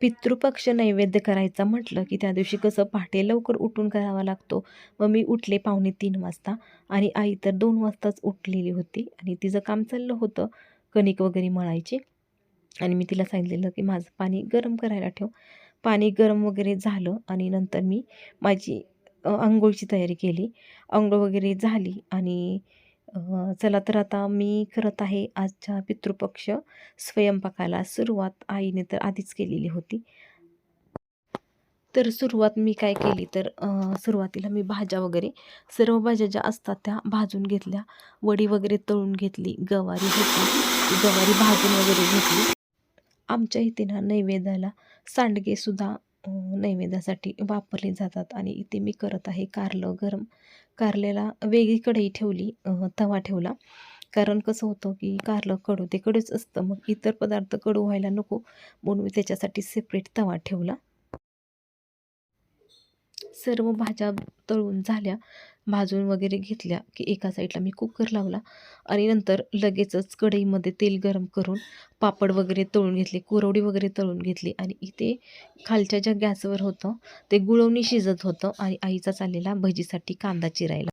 पितृपक्ष नैवेद्य करायचा म्हटलं की त्या दिवशी कसं पहाटे लवकर उठून करावा लागतो. मग मी उठले पावणे तीन वाजता आणि आई तर दोन वाजताच उठलेली होती आणि तिचं काम चाललं होतं कणिक वगैरे मळायची. आणि मी तिला सांगितलेलं की माझं पाणी गरम करायला ठेव. पाणी गरम वगैरे झालं आणि नंतर मी माझी आंघोळची तयारी केली. आंघोळ वगैरे झाली आणि चला तर आता मी करत आहे आजच्या पितृपक्ष स्वयंपाकाला. सुरुवात आईने तर आधीच केलेली होती. तर सुरुवात मी काय केली तर सुरुवातीला मी भाज्या वगैरे सर्व भाज्या ज्या असतात त्या भाजून घेतल्या. वडी वगैरे तळून घेतली गवारी होती गवारी भाजून वगैरे घेतली. आमच्या इथे ना नैवेद्याला सांडगेसुद्धा नैवेद्यासाठी वापरले जातात आणि इथे मी करत आहे कारलं गरम कारल्याला वेगळी कढई ठेवली तवा ठेवला. कारण कसं होतं की कारलं कडू ते कडूच असतं मग इतर पदार्थ कडू व्हायला नको म्हणून मी त्याच्यासाठी सेपरेट तवा ठेवला. सर्व भाज्या तळून झाल्या. भाजून वगैरे घेतल्या की एका साईडला मी कुकर लावला आणि नंतर लगेचच कढईमध्ये तेल गरम करून पापड वगैरे तळून घेतले कुरवडी वगैरे तळून घेतली आणि इथे खालच्या ज्या गॅसवर होतं ते गुळवणी शिजत होतं आणि आईचा चाललेला भजीसाठी कांदा चिरायला.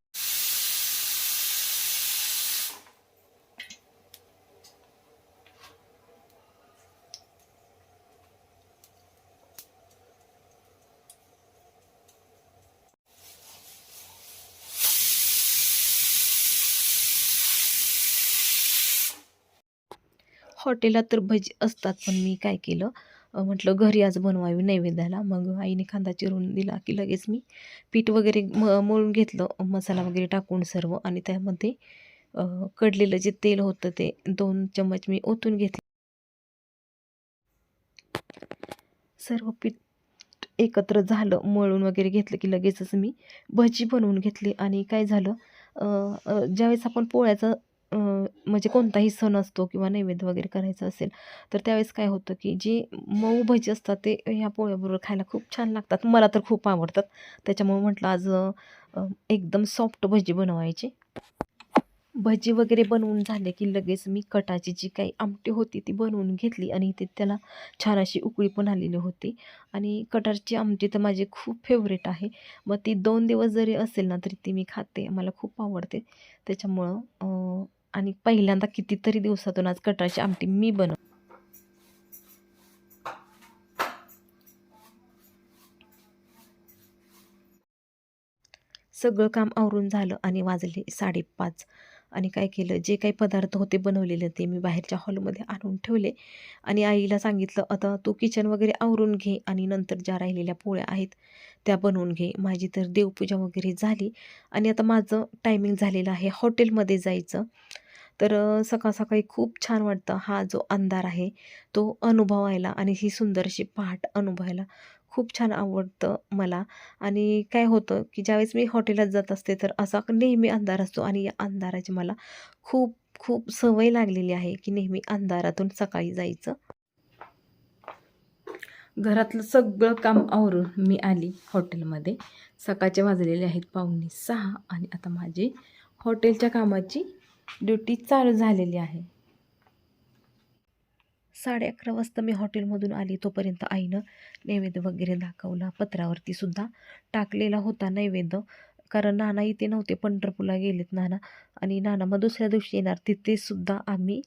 हॉटेलात तर भजी असतात पण मी काय केलं म्हटलं घरी आज बनवावी नैवेद्याला. मग आईने कांदा चिरून दिला की लगेच मी पीठ वगैरे म मळून घेतलं मसाला वगैरे टाकून सर्व आणि त्यामध्ये कडलेलं जे तेल होतं ते दोन चम्मच मी ओतून घेतले. सर्व पीठ एकत्र झालं मळून वगैरे घेतलं की लगेचच मी भजी बनवून घेतली. आणि काय झालं ज्यावेळेस आपण पोळ्याचं म्हणजे कोणताही सण असतो किंवा नैवेद्य वगैरे करायचं असेल तर त्यावेळेस काय होतं की जी मऊ भजी असतात ते ह्या पोळ्याबरोबर खायला खूप छान लागतात. मला तर खूप आवडतात. त्याच्यामुळे म्हटलं आज एकदम सॉफ्ट भजी बनवायची. भजी वगैरे बनवून झाले की लगेच मी कटाची जी काही आमटी होती ती बनवून घेतली आणि ते त्याला छान अशी उकळी पण आलेली होती. आणि कटारची आमटी तर माझी खूप फेवरेट आहे. मग ती दोन दिवस जरी असेल ना तरी ती मी खाते. मला खूप आवडते. त्याच्यामुळं आणि पहिल्यांदा कितीतरी दिवसातून आज कटराची आमटी मी बनव सगळं काम आवरून झालं आणि वाजले साडेपाच. आणि काय केलं? जे काही पदार्थ होते बनवलेले ते मी बाहेरच्या हॉलमध्ये आणून ठेवले. आणि आईला सांगितलं आता तू किचन वगैरे आवरून घे आणि नंतर ज्या राहिलेल्या पोळ्या आहेत त्या बनवून घे. माझी तर देवपूजा वगैरे झाली आणि आता माझं टायमिंग झालेलं आहे हॉटेलमध्ये जायचं. तर सकाळ सकाळी खूप छान वाटतं हा जो अंधार आहे तो अनुभवायला आणि ही सुंदरशी पहाट अनुभवायला खूप छान आवडतं मला. आणि काय होतं की ज्यावेळेस मी हॉटेलात जात असते तर असा नेहमी अंधार असतो आणि या अंधाराची मला खूप खूप सवय लागलेली आहे की नेहमी अंधारातून सकाळी जायचं. घरातलं सगळं काम आवरून मी आली हॉटेलमध्ये. सकाळचे वाजलेले आहेत पाहुणे सहा आणि आता माझी हॉटेलच्या कामाची ड्युटी चालू झालेली आहे. साडे अकरा वाजता मी हॉटेलमधून आली. तोपर्यंत आईनं नैवेद्य वगैरे दाखवला. पत्रावरती सुद्धा टाकलेला होता नैवेद्य. कारण नाना इथे नव्हते. पंढरपूरला गेलेत नाना. आणि नाना मग दुसऱ्या दिवशी येणार. तिथे सुद्धा आम्ही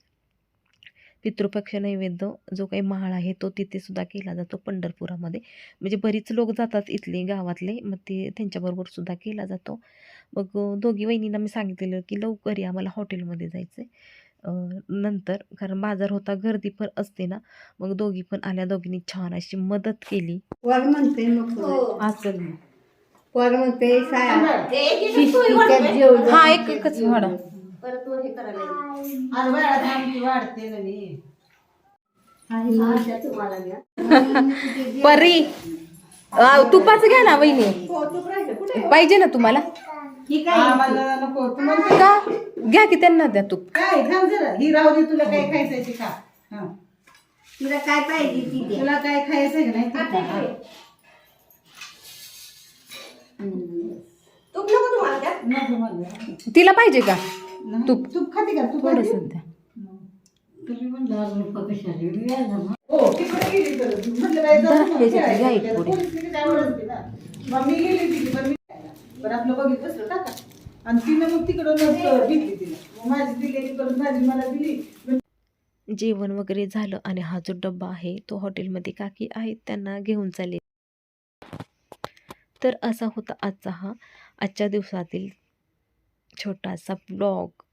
पितृपक्ष नैवेद्य जो काही माळ आहे तो तिथे सुद्धा केला जातो पंढरपुरामध्ये. म्हणजे बरीच लोक जातात इथले गावातले मग ते त्यांच्याबरोबर सुद्धा केला जातो. मग दोघी वहिनींना मी सांगितलेलं की लवकर या मला हॉटेलमध्ये जायचं नंतर कारण बाजार होता गर्दी पण असते ना मग दोघी पण आल्या दोघींनी छान अशी मदत केली. वर म्हणते मग असेल वर म्हणते साया. शिस्तीच्यात हा तुम्हाला. परी तुपाचं घ्या ना वहिनी. पाहिजे ना तुम्हाला. ही काय आम्हाला नको. तू म्हणते. का? घ्या की त्यांना द्या तूप. काय? थांब जरा. ही राहू दे तुला काय खायचंय ते खा. हा. तुला काय पाहिजे ती दे. तुला काय खायचंय का नाही ते खा. नको मला. तिला पाहिजे का. तूप. तूप खाते का? तूप थोडस हो तिकडे गेली तर म्हटलं बाई जाऊ मग. ह्याच्यात खेळायला. घ्या एक त्याला पुडी. पोलीस तिकीट आवड असते ना. मग मी गेली तिथे पण मी बरं आपलं बघित बसलं टाका. आणि तिनं मग तिकडून घेतली तिला. मग माझी दिलेली परत माझी मला दिली. जेवण वगैरे झालं आणि हा जो डब्बा आहे तो हॉटेलमध्ये काकी आहेत त्यांना घेऊन चालले. तर असा होता आजचा हा. आजच्या दिवसातील छोटासा ब्लॉग.